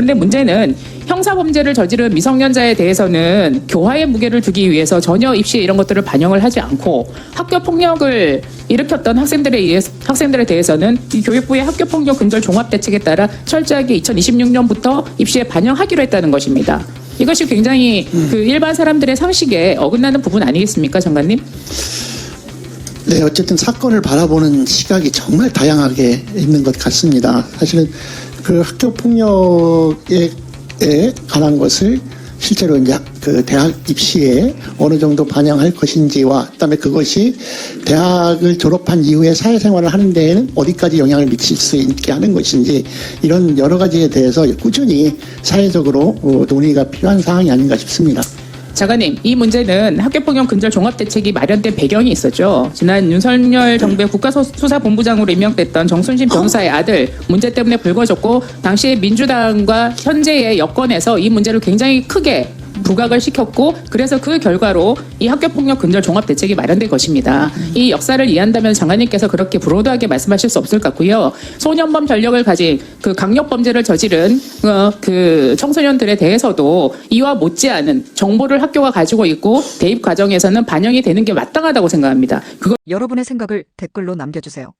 그런데 문제는 형사범죄를 저지른 미성년자에 대해서는 교화의 무게를 두기 위해서 전혀 입시에 이런 것들을 반영을 하지 않고 학교 폭력을 일으켰던 학생들에 의해서 학생들에 대해서는 이 교육부의 학교 폭력 근절 종합 대책에 따라 철저하게 2026년부터 입시에 반영하기로 했다는 것입니다. 이것이 굉장히 그 일반 사람들의 상식에 어긋나는 부분 아니겠습니까, 장관님? 네, 어쨌든 사건을 바라보는 시각이 정말 다양하게 있는 것 같습니다. 사실은 그 학교 폭력에 에 관한 것을 실제로 이제 그 대학 입시에 어느 정도 반영할 것인지와 그다음에 그것이 대학을 졸업한 이후에 사회생활을 하는 데에는 어디까지 영향을 미칠 수 있게 하는 것인지 이런 여러 가지에 대해서 꾸준히 사회적으로 어, 논의가 필요한 사항이 아닌가 싶습니다. 장관님, 이 문제는 학교폭력 근절 종합대책이 마련된 배경이 있었죠. 지난 윤석열 정부의 국가수사본부장으로 임명됐던 정순신 변호사의 아들 문제 때문에 불거졌고 당시에 민주당과 현재의 여권에서 이 문제를 굉장히 크게 부각을 시켰고 그래서 그 결과로 이 학교폭력 근절 종합 대책이 마련된 것입니다. 이 역사를 이해한다면 장관님께서 그렇게 브로드하게 말씀하실 수 없을 것 같고요. 소년범 전력을 가진 그 강력 범죄를 저지른 어, 그 청소년들에 대해서도 이와 못지않은 정보를 학교가 가지고 있고 대입 과정에서는 반영이 되는 게 마땅하다고 생각합니다. 그거 여러분의 생각을 댓글로 남겨주세요.